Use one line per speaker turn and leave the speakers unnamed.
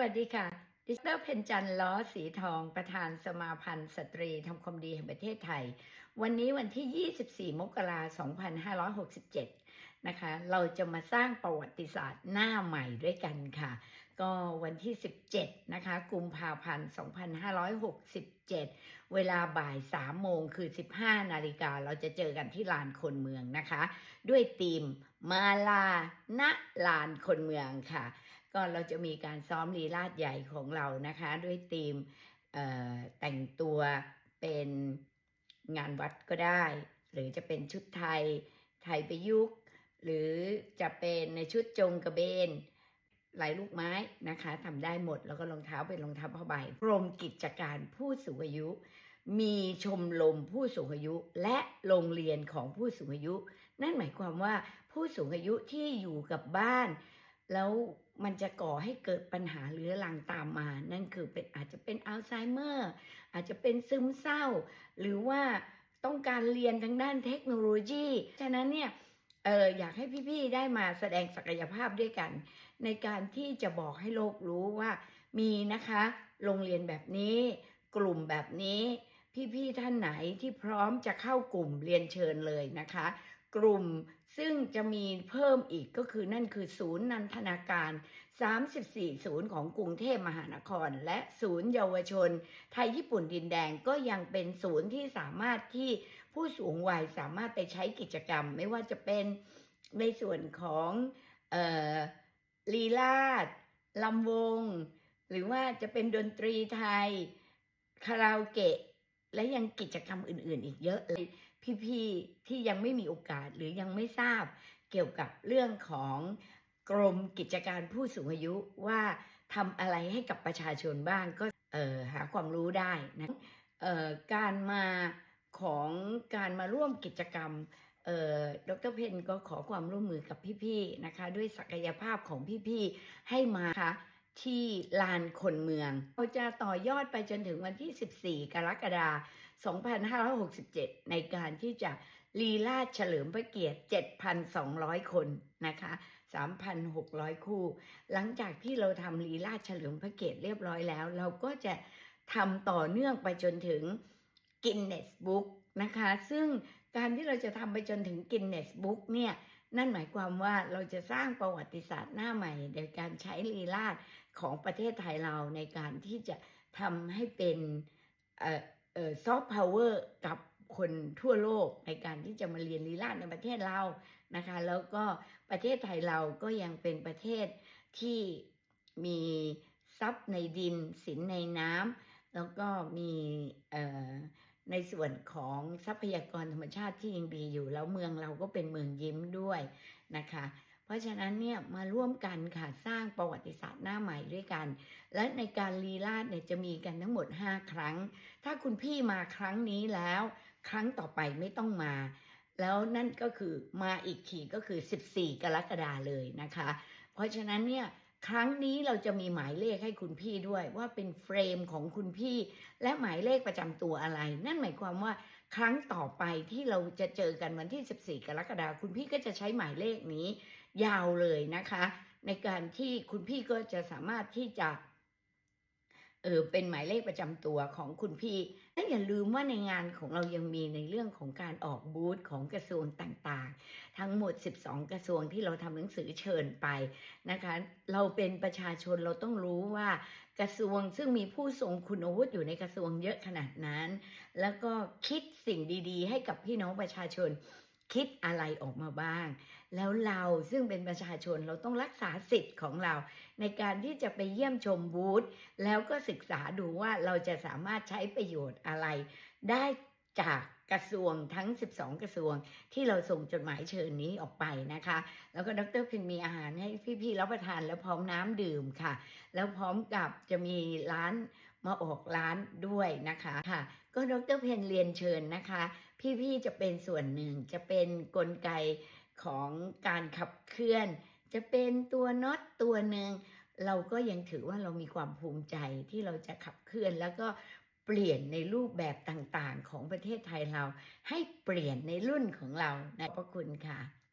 วัสดีค่ะ ดิรเพนจันล์ล้อสีทองประธานสมาพันธ์สตรีทำความดีแห่งประเทศไทย วันนี้วันที่ 24 มกราคม 2567 นะคะ เราจะมาสร้างประวัติศาสตร์หน้าใหม่ด้วยกันค่ะ ก็วันที่ 17 นะคะ กุมภาพันธ์ 2567 เวลาบ่าย 3 โมงคือ 15 นาฬิกาเราจะเจอกันที่ลานคนเมืองนะคะ ด้วยธีมมาลาณลานคนเมืองค่ะ ก็เราจะมีการซ้อมลีลาดใหญ่ของเรานะคะ ด้วยธีมแต่งตัวเป็นงานวัดก็ได้ หรือจะเป็นชุดไทยไทยประยุกต์ หรือจะเป็นในชุดจงกระเบนลายลูกไม้นะคะทำได้หมดแล้วก็รองเท้าเป็นรองเท้าผ้าใบกรมกิจการผู้สูงอายุ มีชมรมผู้สูงอายุ และโรงเรียนของผู้สูงอายุ นั่นหมายความว่าผู้สูงอายุที่อยู่กับบ้าน แล้วมันจะก่อให้เกิดปัญหาเรื้อรังตามมา นั่นคือเป็นอาจจะเป็นอัลไซเมอร์ อาจจะเป็นซึมเศร้า หรือว่าต้องการเรียนทางด้านเทคโนโลยี ฉะนั้นเนี่ยเอออยากให้พี่ๆได้มาแสดงศักยภาพด้วยกัน ในการที่จะบอกให้โลกรู้ว่ามีนะคะ โรงเรียนแบบนี้ กลุ่มแบบนี้ พี่ๆท่านไหนที่พร้อมจะเข้ากลุ่มเรียนเชิญเลยนะคะ กลุ่ม ซึ่งจะมีเพิ่มอีกก็คือนั่นคือศูนย์นันทนาการ 34 ศูนย์ของกรุงเทพมหานคร และศูนย์เยาวชน ไทยญี่ปุ่นดินแดงก็ยังเป็นศูนย์ที่สามารถที่ผู้สูงวัยสามารถไปใช้กิจกรรม ไม่ว่าจะเป็นในส่วนของออลีลาดลำวง หรือว่าจะเป็นดนตรีไทย คาราโอเกะ และยังกิจกรรมอื่นๆ อีกเยอะเลยพี่ๆที่ยังไม่มีโอกาสหรือยังไม่ทราบเกี่ยวกับเรื่องของกรมกิจการผู้สูงอายุว่าทำอะไรให้กับประชาชนบ้างก็หาความรู้ได้นะการมาของการมาร่วมกิจกรรมเอ่อดรเพนก็ขอความร่วมมือกับพี่ๆนะคะ ด้วยศักยภาพของพี่ๆให้มาค่ะ ที่ลานคนเมือง เราจะต่อยอดไปจนถึงวันที่ 14 กรกฎาคม 2567 ในการที่จะลีลาดเฉลิมพระเกียรติ 7,200 คนนะคะ 3,600 คู่ หลังจากที่เราทำลีลาดเฉลิมพระเกียรติเรียบร้อยแล้ว เราก็จะทำต่อเนื่องไปจนถึง Guinness Book นะคะ ซึ่งการที่เราจะทำไปจนถึง Guinness Book เนี่ยนั่นหมายความว่าเราจะสร้างประวัติศาสตร์หน้าใหม่โดยการใช้ลีลาด ของประเทศไทยเราในการที่จะทำให้เป็นซอฟต์พาวเวอร์กับคนทั่วโลกในการที่จะมาเรียนลีลาดในประเทศเรานะคะ แล้วก็ประเทศไทยเราก็ยังเป็นประเทศที่มีทรัพย์ในดินสินในน้ำแล้วก็มีในส่วนของทรัพยากรธรรมชาติที่ยังดีอยู่ แล้วเมืองเราก็เป็นเมืองยิ้มด้วยนะคะ เพราะฉะนั้นเนี่ยมาร่วมกันค่ะสร้างประวัติศาสตร์หน้าใหม่ด้วยกัน และในการลีลาดเนี่ยจะมีกันทั้งหมด 5 ครั้ง ถ้าคุณพี่มาครั้งนี้แล้ว ครั้งต่อไปไม่ต้องมา แล้วนั่นก็คือมาอีกทีก็คือ 14 กรกฎาเลยนะคะ เพราะฉะนั้นเนี่ยครั้งนี้เราจะมีหมายเลขให้คุณพี่ด้วยว่าเป็นเฟรมของคุณพี่ และหมายเลขประจำตัวอะไร นั่นหมายความว่าครั้งต่อไปที่เราจะเจอกันวันที่ 14 กรกฎาคมคุณพี่ก็จะใช้หมายเลขนี้ ยาวเลยนะคะ ในการที่คุณพี่ก็จะสามารถที่จะเออเป็นหมายเลขประจำตัวของคุณพี่และอย่าลืมว่าในงานของเรายังมีในเรื่องของการออกบูธของกระทรวงต่างๆ ทั้งหมด 12 กระทรวงที่เราทำหนังสือเชิญไปนะคะ เราเป็นประชาชนเราต้องรู้ว่ากระทรวงซึ่งมีผู้ทรงคุณวุฒิอยู่ในกระทรวงเยอะขนาดนั้น แล้วก็คิดสิ่งดีๆ ให้กับพี่น้องประชาชน คิดอะไรออกมาบ้าง แล้วเราซึ่งเป็นประชาชนเราต้องรักษาสิทธิ์ของเรา ในการที่จะไปเยี่ยมชมบูธแล้วก็ศึกษาดูว่าเราจะสามารถใช้ประโยชน์อะไร ได้จากกระทรวงทั้ง 12 กระทรวงที่เราส่งจดหมายเชิญนี้ออกไปนะคะ แล้วก็ดรพินมีอาหารให้พี่ๆรับประทานแล้วพร้อมน้ำดื่มค่ะ แล้วพร้อมกับจะมีร้าน มาออกร้านด้วยนะคะค่ะ ก็ดรเพนเรียนเชิญนะคะ พี่ๆจะเป็นส่วนหนึ่งจะเป็นนกลไกของการขับเคลื่อน จะเป็นตัวน็อตตัวหนึ่งเราก็ยังถือว่าเรามีความภูมิใจที่เราจะขับเคลื่อนแล้วก็เปลี่ยนในรูปแบบต่างๆ ของประเทศไทยเรา ให้เปลี่ยนในรุ่นของเรานะขอบพระคุณค่ะ